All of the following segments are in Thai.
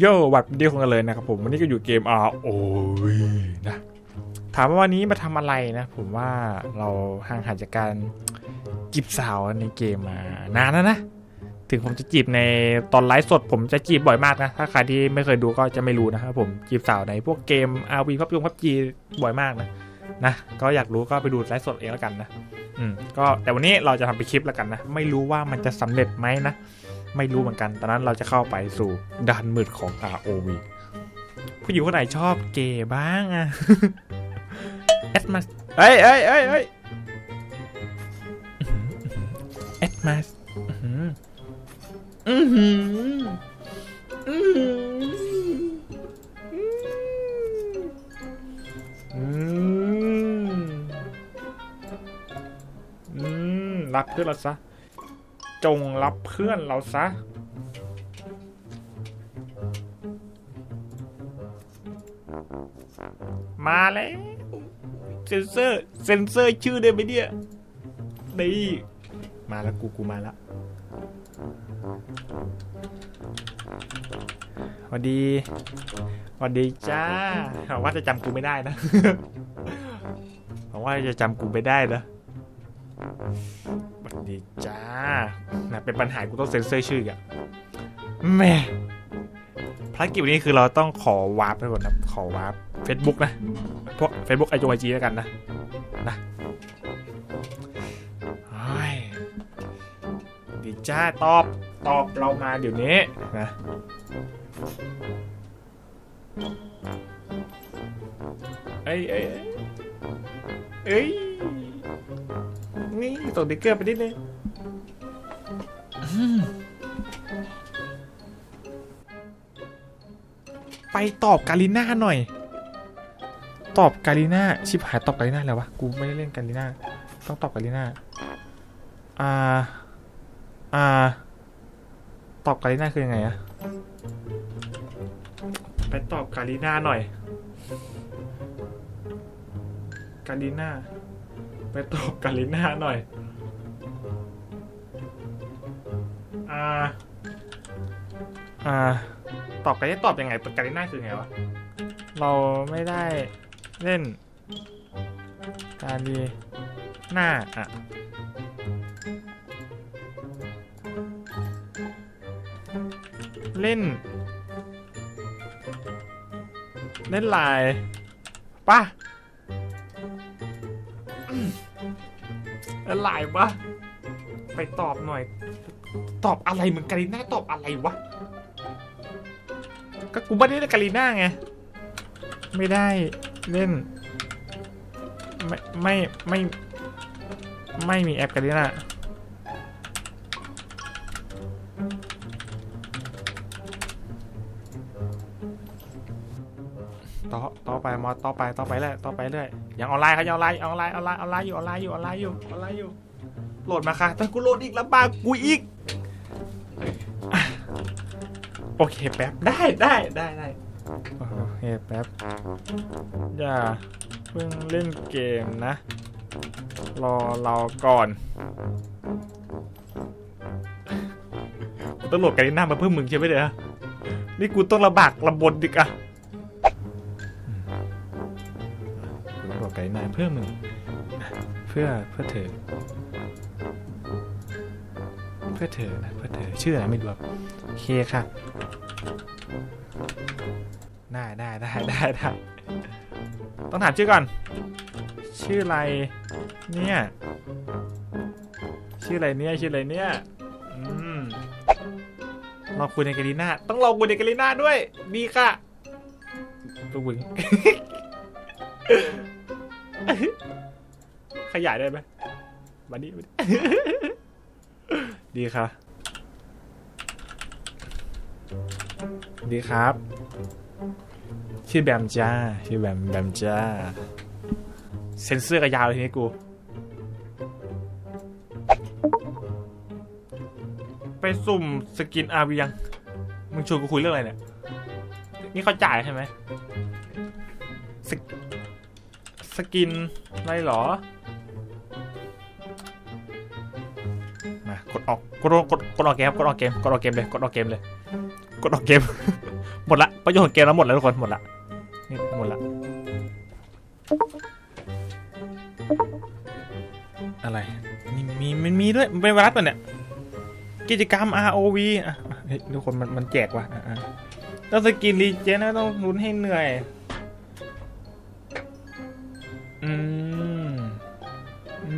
โย่วัดเดียวกันเลยนะครับผมวันนี้ก็อยู่เกม R O นะถามว่าวันนี้มาทำอะไรนะ ผมว่าเราห่างหายจากการจีบสาวในเกมมานานแล้วนะ ถึงผมจะจีบในตอนไลฟ์สด ผมจะจีบบ่อยมากนะ ถ้าใครที่ไม่เคยดูก็จะไม่รู้นะครับผมจีบสาวในพวกเกม RV พับยงพับจีบ่อยมากนะนะก็อยากรู้ก็ไปดูไลฟ์สดเองแล้วกันนะอืมก็แต่วันนี้เราจะทำเป็นคลิปแล้วกันนะ ไม่รู้ว่ามันจะสำเร็จไหมนะ ไม่รู้เหมือนกัน ตอนนั้นเราจะเข้าไปสู่ด่านมืดของ ROV ผู้หญิงคนไหนชอบเกย์บ้างอะแอดมาเอ้ยเอ้ยเอ้ยเอ้ยแอดมาอือหืออือหืออืมอืมรับเพื่อนเราซะ จงรับเพื่อนเราซะ มาแล้วเซนเซอร์เซนเซอร์ชื่อได้ไหมเนี่ยนี่มาแล้วกูกูมาแล้วสวัสดีสวัสดีจ้าหวังว่าจะจำกูไม่ได้นะหวังว่าจะจำกูไม่ได้นะ ดีจ้านะเป็นปัญหากูต้องเซ็นเซอร์ชื่ออีกอะแม่ภารกิจวันนี้คือเราต้องขอวาร์ปไปก่อนนะขอวาร์ป Facebook นะ พวก Facebook ไอจงไอจีแล้วกันนะ นะเฮ้ดีจ้า ตอบ ตอบเรามาเดี๋ยวนี้นะเอ้ยเอ้ยเอ้ย นี่ส่งติ๊กเกอร์ไปนิดนึงอืมไปตอบกาลิน่าหน่อย ตอบกาลิน่าชิบหายตอบกาลิน่าแล้ววะกูไม่ได้เล่นกาลิน่าต้องตอบกาลิน่าอ่าอ่าตอบกาลิน่าคือยังไงอะไปตอบกาลิน่าหน่อยกาลิน่า ไปตอบกาลิน่าหน่อย อ่า อ่า ตอบกาลิน่าตอบยังไงกาลิน่าคือไงวะ เราไม่ได้เล่น กาลีหน้า อะ เล่น เล่นลน์ป่ะ เล่นไลน์ปะไปตอบหน่อย ตอบอะไรมึงกาลีน่าตอบอะไรวะ ก็กูไม่ได้เล่นกาลีน่าไง ไม่ได้เล่น ไม่ ไม่ ไม่ ไม่มีแอปกาลิน่า มอต่อไปต่อไปเรื่อยต่อไปเรื่อยยังออนไลน์ครับยังออนไลน์ออนไลน์ออนไลน์ออนไลน์อยู่ออนไลน์อยู่ออนไลน์อยู่ออนไลน์อยู่โหลดมาค่ะแต่กูโหลดอีกลำบากกูอีกอะโอเคแป๊บได้ได้ได้ได้โอเคแป๊บอย่าเพิ่งเล่นเกมนะ รอเราก่อนกูต้องโหลดกันหน้ามาเพิ่มมึงใช่ไหมเดี๋ยวนี่กูต้องระบากระบนดิกอะ กูต้องโหลดกันหน้าเพื่อมึงเพื่อเพื่อเธอ เพื่อเธอนะเพื่อเธอชื่ออะไรไม่รู้ครับโอเคค่ะ ได้ได้ได้ได้ได้ต้องถามชื่อก่อน ชื่ออะไรเนี่ยชื่ออะไรเนี่ยชื่ออะไรเนี่ยอืมรอคุยในกาลิน่าต้องเรอคุยในกาลิน่าด้วย ดีค่ะตัวบึง ขยายได้ไหมมาดิมาดิดีค่ะ ดีครับ ชื่อแบมจ้า ชื่อแบมแบมจ้า เซ็นเซอร์ก็ยาวเลยทีนี้กู ไปสุ่มสกินอาวียัง มึงชวนกูคุยเรื่องอะไรเนี่ย นี่เขาจ่ายใช่ไหมสสกินอะไรเหรอ มากดออกกดกดกดออกเกมครับกดออกเกมกดออกเกมเลยกดออกเกมเลยกดออกเกม หมดละประโยชน์ของเกมแล้วหมดแล้วทุกคนหมดละนี่หมดละอะไรมีมีมันมีด้วยมันเป็นไวรัสป่ะเนี่ยกิจกรรม ROV อะทุกคนมันมันแจกว่ะต้องสกินรีเจนนะต้องลุ้นให้เหนื่อยอืม อื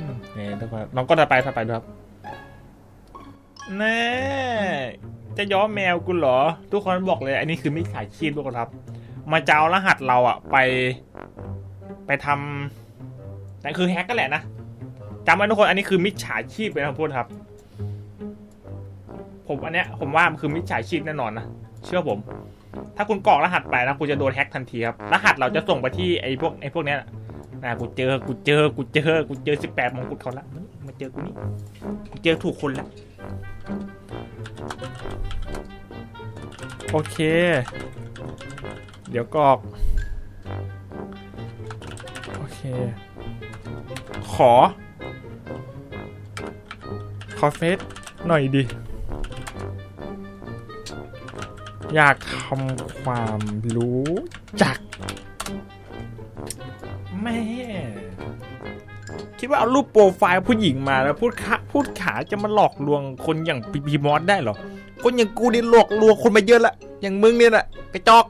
มเนี่ยทุกคนน้องก็จะไปถ้าไปด้วยครับ แน่จะย้อมแมวกูเหรอ ทุกคนบอกเลย อันนี้คือมิจฉาชีพทุกคนครับ มาจะเอารหัสเราอะไป ไปทำแต่คือแฮกกันแหละนะจำไว้ทุกคนอันนี้คือมิจฉาชีพเลยนะพูดครับ ผมอันเนี้ยผมว่ามันคือมิจฉาชีพแน่นอนนะเชื่อผม ถ้าคุณกรอกรหัสไปนะคุณจะโดนแฮกทันทีครับรหัสเราจะส่งไปที่ไอ้พวกไอ้พวกเนี้ยนะกูเจอกูเจอกูเจอกูเจอสิบแปดมงกุฎเขาละมาเจอกูนี่กูเจอถูกคนละ โอเค เดี๋ยวกอก โอเค ขอ ขอเฟซหน่อยดิ อยากทำความรู้จัก แม่ คิดว่าเอารูปโปรไฟล์ผู้หญิงมาแล้วพูดขาพูดขาจะมาหลอกลวงคนอย่างปีพีมอสได้หรอ คนอย่างกูนี่หลอกลวงคนมาเยอะละอย่างมึงเนี่ยน่ะกระจอก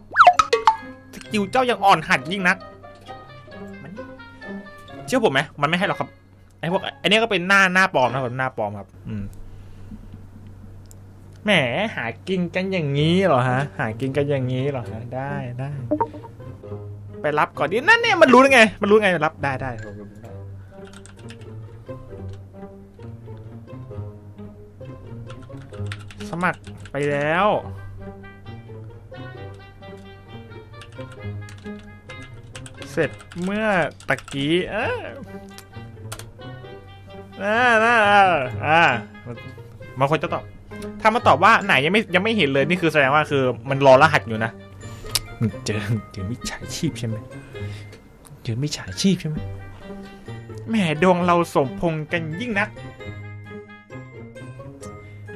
สกิลเจ้ายังอ่อนหัดยิ่งนักมันเชื่อผมไหมมันไม่ให้หรอกครับไอ้พวกไอ้นี่ก็เป็นหน้าหน้าปลอมนะครับหน้าปลอมครับ อืมแหมหากินกันอย่างนี้เหรอฮะ หากินกันอย่างนี้เหรอฮะได้ได้ ไปรับก่อนดินั่นเนี่ยมันรู้ได้ไง มันรู้ไงรับได้ได้ มัครไปแล้ว เสร็จเมื่อตะกี้เอออ่าอ่าอ่าอ่าบางคนจะตอบ ถ้ามาตอบว่าไหนยังไม่ยังไม่เห็นเลยนี่คือแสดงว่าคือมันรอรหัสอยู่นะเจอเจอมิจฉาชีพใช่ไหมเจอมิจฉาชีพใช่ไหมแหมดวงเราสมพงกันยิ่งนัก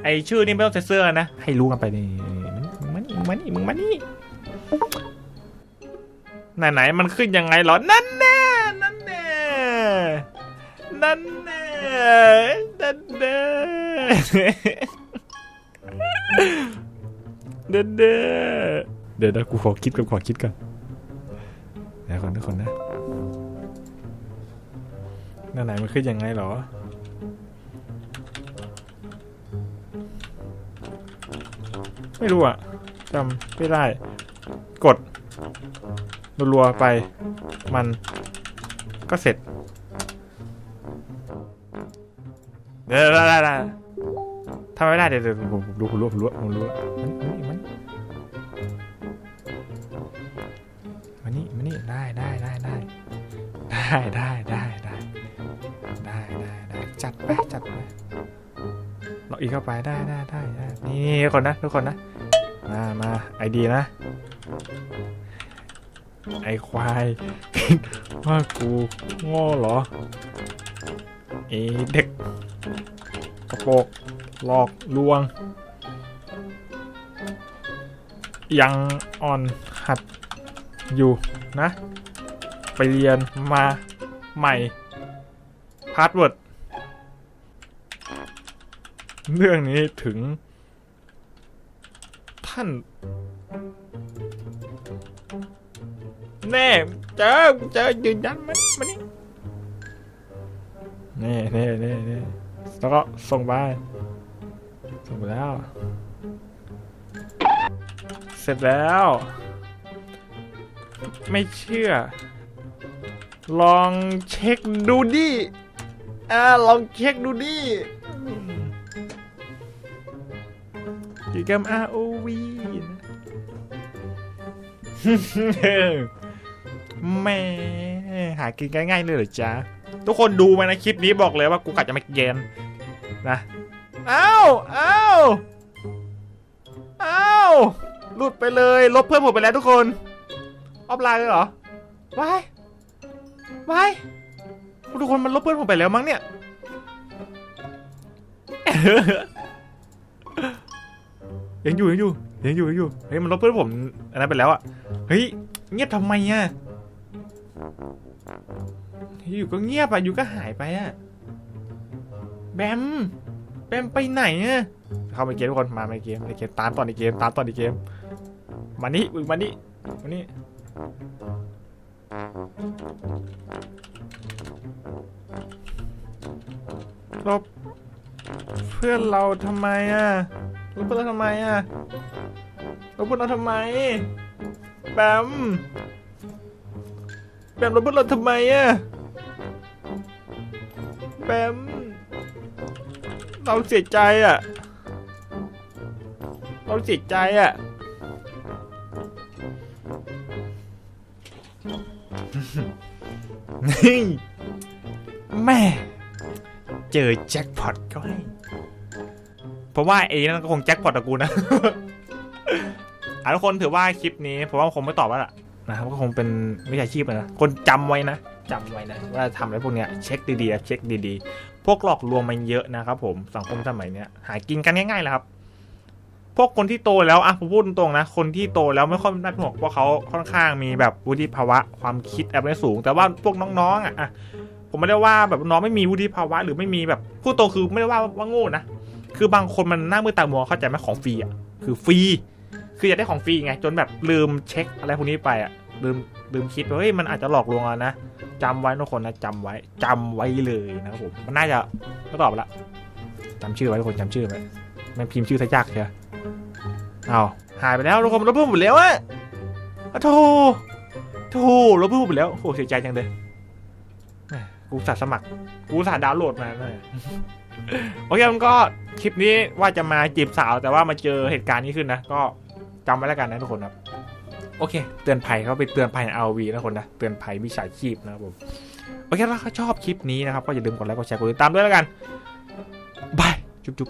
ไอชื่อนี่ไม่ต้องใส่เสื้อนะ ให้รู้กันไปนี่มันนี่มันนี่มึงมานี่ไหนไหนๆมันขึ้นยังไงเหรอ นั่นแน่นั่นแน่นั่นแน่นั่นแน่เด้อเด้อเดี๋ยวนะกูขอคิดก่อนขอคิดก่อนเดี๋ยวก่อนทุกคนนะนั่นไหนมันขึ้นยังไงเหรอ ไม่รู้อะจำไม่ได้ กดรัวๆไป มันก็เสร็จเดี๋ยวได้ได้ทำไม่ได้เดี๋ยวเดี๋ยวผมรู้ผมรู้ผมรู้ผมรู้มันนี่มันนี่มันนี่ได้ได้ได้ได้ได้ได้ได้ได้ได้ได้ได้จัดไปจัดไปเราอีกเข้าไปได้ได้ได้ได้นี่นี่ทุกคนนะทุกคนนะ มามาไอดีนะ ไอควาย ว่ากูโง่เหรอไอเด็กกระโปรงหลอกลวง ยังอ่อนหัดอยู่นะ ไปเรียนมาใหม่พาสเวิร์ดเรื่องนี้ถึง ท่าน แน่เจอเจอยืนยันมันมันนี่เน่เน่เน่เน่แล้วก็ส่งไปส่งไปแล้ว เสร็จแล้ว ไม่เชื่อ ลองเช็คดูดิอ่าลองเช็คดูดิ กิจกรรม ROV แม่หากินง่ายๆเลยเหรอจ๊ะ ทุกคนดูมานะคลิปนี้บอกเลยว่ากูกะจะไม่เกมนะอ้าวอ้าวอ้าวหลุดไปเลย ลบเพื่อนผมไปแล้วทุกคน ออฟไลน์เลยเหรอวายวายทุกคนมันลบเพื่อนผมไปแล้วมั้งเนี่ย ยังอยู่ยังอยู่ยังอยู่ยังอยู่เฮ้ยมันลบเพื่อนผมอันนั้นไปแล้วอะเฮ้ยเงียบทำไมอะอยู่ก็เงียบอะอยู่ก็หายไปอะแบมแบมไปไหนอะเข้าไปเกมทุกคนมาในเกมในเกมตามตอนในเกมตามตอนในเกมมานี่มึงมานี่มานี่ลบเพื่อนเราทำไมอะ ลบเพื่อนเราทำไมอะลบเพื่อนเราทำไม แบม แบมลบเพื่อนเราทำไมอะ แบม เราเสียใจอะ เราเสียใจอะนี่แม่ เจอแจ็คพอตก็ให้ เพราะว่าเอนั่นก็คงแจ็คพอตกับกูนะอะทุกคนถือว่าคลิปนี้ผมว่าคงไม่ตอบแล้วล่ะนะครับก็คงเป็นวิชาชีพนะคนจำไว้นะจำไว้นะว่าทำอะไรพวกเนี้ยเช็คดีๆเช็คดีๆ พวกหลอกลวงมันเยอะนะครับผมสังคมสมัยเนี้ยหากินกันง่ายๆแหละครับ พวกคนที่โตแล้วอะผมพูดตรงๆนะ คนที่โตแล้วไม่ค่อยน่าห่วงเพราะเขาค่อนข้างมีแบบวุฒิภาวะความคิดแอบไม่สูง แต่ว่าพวกน้องๆอะผมไม่ได้ว่าแบบน้องไม่มีวุฒิภาวะ หรือไม่มีแบบผู้โตคือไม่ได้ว่าว่าโง่นะ คือบางคนมันหน้ามือตามัวเข้าใจไหมของฟรีอะคือฟรีคืออยากได้ของฟรีไงจนแบบลืมเช็คอะไรพวกนี้ไปอะลืมลืมคิดว่าเฮ้ยมันอาจจะหลอกลวงเรานะจำไว้ทุกคนนะจำไว้จำไว้เลยนะครับผมมันน่าจะไม่ตอบละจำชื่อไว้ทุกคนจำชื่อไว้ไม่พิมพ์ชื่อทะยากเชียวเอาหายไปแล้วทุกคนลบรูปหมดแล้วอะโธ่โธ่ลบรูปหมดแล้วโอ้เสียใจจังเลยกูสาสมัคร กูสาดาวน์โหลดมาเลย โอเคมันก็คลิปนี้ว่าจะมาจีบสาวแต่ว่ามาเจอเหตุการณ์นี้ขึ้นนะ ก็จำไว้แล้วกันนะทุกคนครับ โอเค เตือนภัยเขาไปเตือนภัยใน RV นะคนนะเตือนภัยมิจฉาชีพนะครับผมโอเคถ้าเขาชอบคลิปนี้นะครับ ก็อย่าลืมกดไลค์กดแชร์กดติดตามด้วยแล้วกันบายจุ๊บจุ๊บ